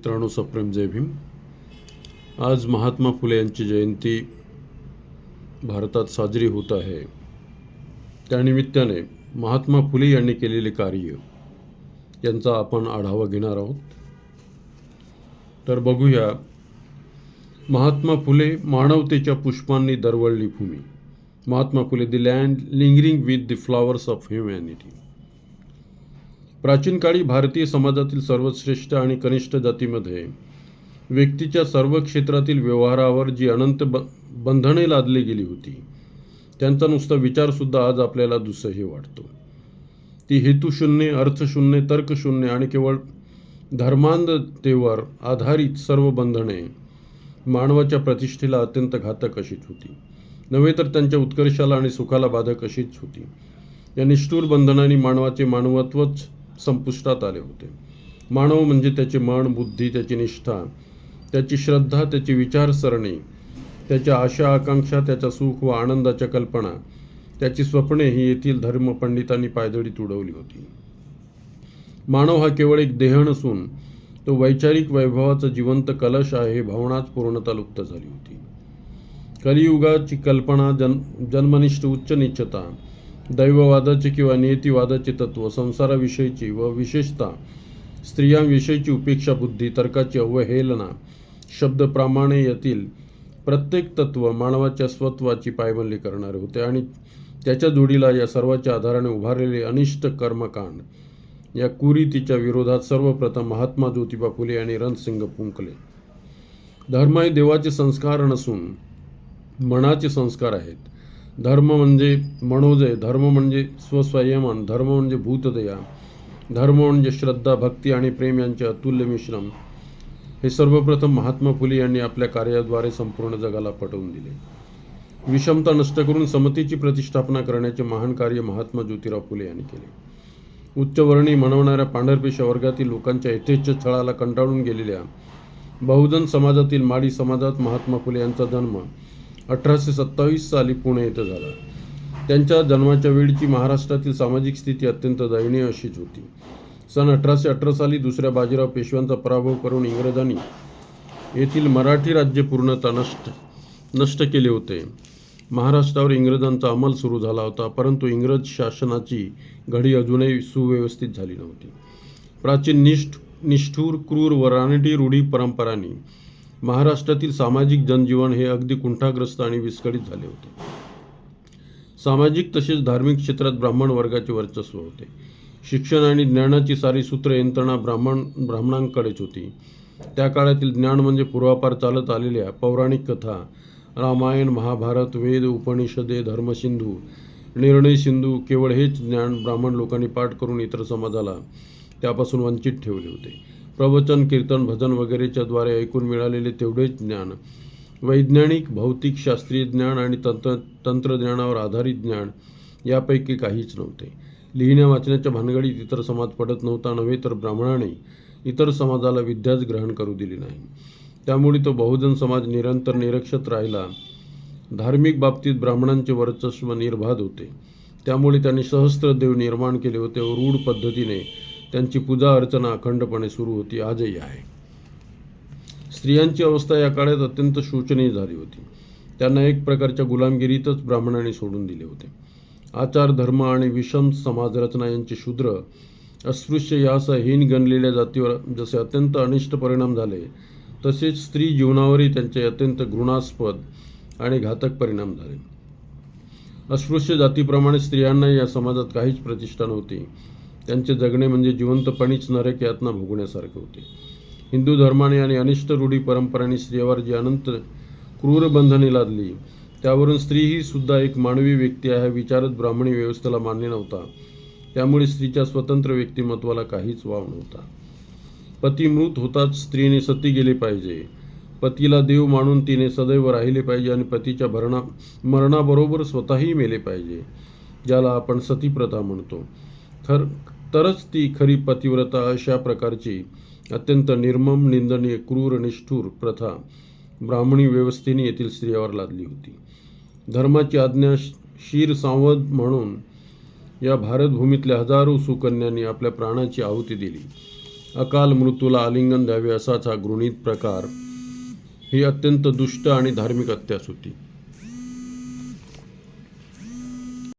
मित्रांनो सप्रेम जय भीम. आज महात्मा फुले यांची जयंती भारतात साजरी होत आहे. त्यानिमित्ताने महात्मा फुले यांनी केलेले कार्य यांचा आपण आढावा घेणार आहोत. तर बघूया महात्मा फुले मानवतेच्या पुष्पांनी दरवळली भूमी. Mahatma Phule the land lingering with the flowers of humanity प्राचीन काळी भारतीय समाजातील सर्वश्रेष्ठ आणि कनिष्ठ जातीमध्ये व्यक्तीच्या सर्व क्षेत्रातील व्यवहारावर जी अनंत ब बंधने लादली गेली होती त्यांचा नुसता विचारसुद्धा आज आपल्याला दुसही वाटतो. ती हेतुशून्य अर्थशून्य तर्कशून्य आणि केवळ धर्मांधतेवर आधारित सर्व बंधने मानवाच्या प्रतिष्ठेला अत्यंत घातक अशीच होती. नव्हे तर त्यांच्या उत्कर्षाला आणि सुखाला बाधक अशीच होती. या निष्ठूर बंधनांनी मानवाचे मानवत्वच संपुष्टात आले होते. मानव म्हणजे त्याचे मन बुद्धी त्याची निष्ठा त्याची श्रद्धा त्याची विचारसरणी त्याच्या आशा आकांक्षा त्याच्या सुख व आनंदाच्या कल्पना त्याची स्वप्ने ही येथील धर्मपंडितांनी पायदळी उडवली होती. मानव हा केवळ एक देह नसून तो वैचारिक वैभवाचा जिवंत कलश आहे हे भावनाच पूर्णता लुप्त झाली होती. कलियुगाची कल्पना जन जन्मनिष्ठ उच्च निश्चता दैववादाचे किंवा नियतीवादाचे तत्व संसाराविषयीची व विशेषतः स्त्रियांविषयीची उपेक्षा बुद्धी तर्काची अवहेलना शब्द प्रामाणे यातील प्रत्येक तत्व मानवाच्या स्वत्वाची पायमल्ली करणारे होते आणि त्याच्या जोडीला या सर्वाच्या आधाराने उभारलेले अनिष्ट कर्मकांड. या कुरीतीच्या विरोधात सर्वप्रथम महात्मा ज्योतिबा फुले आणि रणसिंग फुंकले. धर्म हे देवाचे संस्कार नसून मनाचे संस्कार आहेत. धर्म म्हणजे मनोजय धर्म म्हणजे स्वसंयमन धर्म म्हणजे भूतदया धर्म म्हणजे श्रद्धा भक्ती आणि प्रेम यांचे अतुल्य मिश्रण. हे सर्वप्रथम महात्मा फुले यांनी आपल्या कार्याद्वारे संपूर्ण जगाला पटवून दिले. विषमता नष्ट करून समतेची प्रतिष्ठापना करण्याचे महान कार्य महात्मा ज्योतिराव फुले यांनी केले. उच्चवर्णी म्हणवणाऱ्या पांढरपेशा वर्गातील लोकांच्या यथेच्छ छळाला कंटाळून गेलेल्या बहुजन समाजातील माडी समाजात महात्मा फुले यांचा जन्म अठराशे सत्तावीस साली पुणे येथे झाला. त्यांच्या जन्माच्या वेळची महाराष्ट्रातील सामाजिक स्थिती अत्यंत दयनीय अशीच होती. सन अठराशे अठरा साली दुसऱ्या बाजीराव पेशव्यांचा पराभव करून इंग्रजांनी येथील मराठी राज्य पूर्णतः नष्ट नष्ट केले होते. महाराष्ट्रावर इंग्रजांचा अंमल सुरू झाला होता परंतु इंग्रज शासनाची घडी अजूनही सुव्यवस्थित झाली नव्हती. प्राचीन निष्ठ निष्ठूर क्रूर व रानटी रूढी परंपरांनी महाराष्ट्रातील सामाजिक जनजीवन हे अगदी कुंठाग्रस्त आणि विस्कळीत झाले होते. सामाजिक तसेच धार्मिक क्षेत्रात ब्राह्मण वर्गाचे वर्चस्व होते. शिक्षण आणि ज्ञानाची सारी सूत्र यंत्रणा ब्राह्मण ब्राह्मणांकडेच होती. त्या काळातील ज्ञान म्हणजे पूर्वापार चालत आलेल्या पौराणिक कथा रामायण महाभारत वेद उपनिषदे धर्मसिंधू निर्णय सिंधू केवळ हेच ज्ञान ब्राह्मण लोकांनी पाठ करून इतर समाजाला त्यापासून वंचित ठेवले होते. प्रवचन कीर्तन भजन वगैरेच्या द्वारे ऐकून मिळालेले तेवढेच ज्ञान. वैज्ञानिक भौतिक शास्त्रीय ज्ञान आणि तंत्र तंत्रज्ञानावर आधारित ज्ञान यापैकी काहीच नव्हते. लिहिण्या वाचण्याच्या भानगडीत इतर समाज पडत नव्हता नव्हे तर ब्राह्मणाने इतर समाजाला विद्याच ग्रहण करू दिली नाही. त्यामुळे तो बहुजन समाज निरंतर निरक्षत राहिला. धार्मिक बाबतीत ब्राह्मणांचे वर्चस्व निर्बाध होते. त्यामुळे त्यांनी सहस्त्र देव निर्माण केले होते रूढ पद्धतीने त्यांची पूजा अर्चना अखंडपणे सुरू होती आजही आहे. स्त्रियांची अवस्था या काळात अत्यंत शोचनीय झाली होती. त्यांना एक प्रकारच्या गुलामगिरीतच ब्राह्मणांनी सोडून दिले होते. आचार धर्म आणि विषम समाजरचना यांचे शूद्र अस्पृश्य यासह हीन गणलेल्या जातीवर जसे अत्यंत अनिष्ट परिणाम झाले तसेच स्त्री जीवनावरही त्यांचे अत्यंत घृणास्पद आणि घातक परिणाम झाले. अस्पृश्य जातीप्रमाणे स्त्रियांना या समाजात काहीच प्रतिष्ठा नव्हती. त्यांचे जगणे म्हणजे जिवंतपणीच नरक यातना भोगण्यासारखे होते. हिंदू धर्माने आणि अनिष्ट रूढी परंपरांनी स्त्रियावर जी अनंत क्रूर बंधने लादली त्यावरून स्त्री ही सुद्धा एक मानवी व्यक्ती आहे विचारत ब्राह्मणी व्यवस्थेला मान्य नव्हता. त्यामुळे स्त्रीच्या स्वतंत्र व्यक्तिमत्वाला काहीच वाव नव्हता. पती मृत होताच स्त्रीने सती गेली पाहिजे. पतीला देव मानून तिने सदैव राहिले पाहिजे आणि पतीच्या भरणा मरणाबरोबर स्वतःही मेले पाहिजे ज्याला आपण सतीप्रथा म्हणतो. खर तरच ती खरी पतिव्रता अशा प्रकारची अत्यंत निर्मम निंदनीय क्रूर निष्ठूर प्रथा ब्राह्मणी व्यवस्थेने येथील स्त्रियावर लादली होती. धर्माची आज्ञा शीर सांवद म्हणून या भारतभूमीतल्या हजारो सुकन्यांनी आपल्या प्राणाची आहुती दिली. अकाल मृत्यूला आलिंगन द्यावे असाच हा गृहीत प्रकार ही अत्यंत दुष्ट आणि धार्मिक अत्यास होती.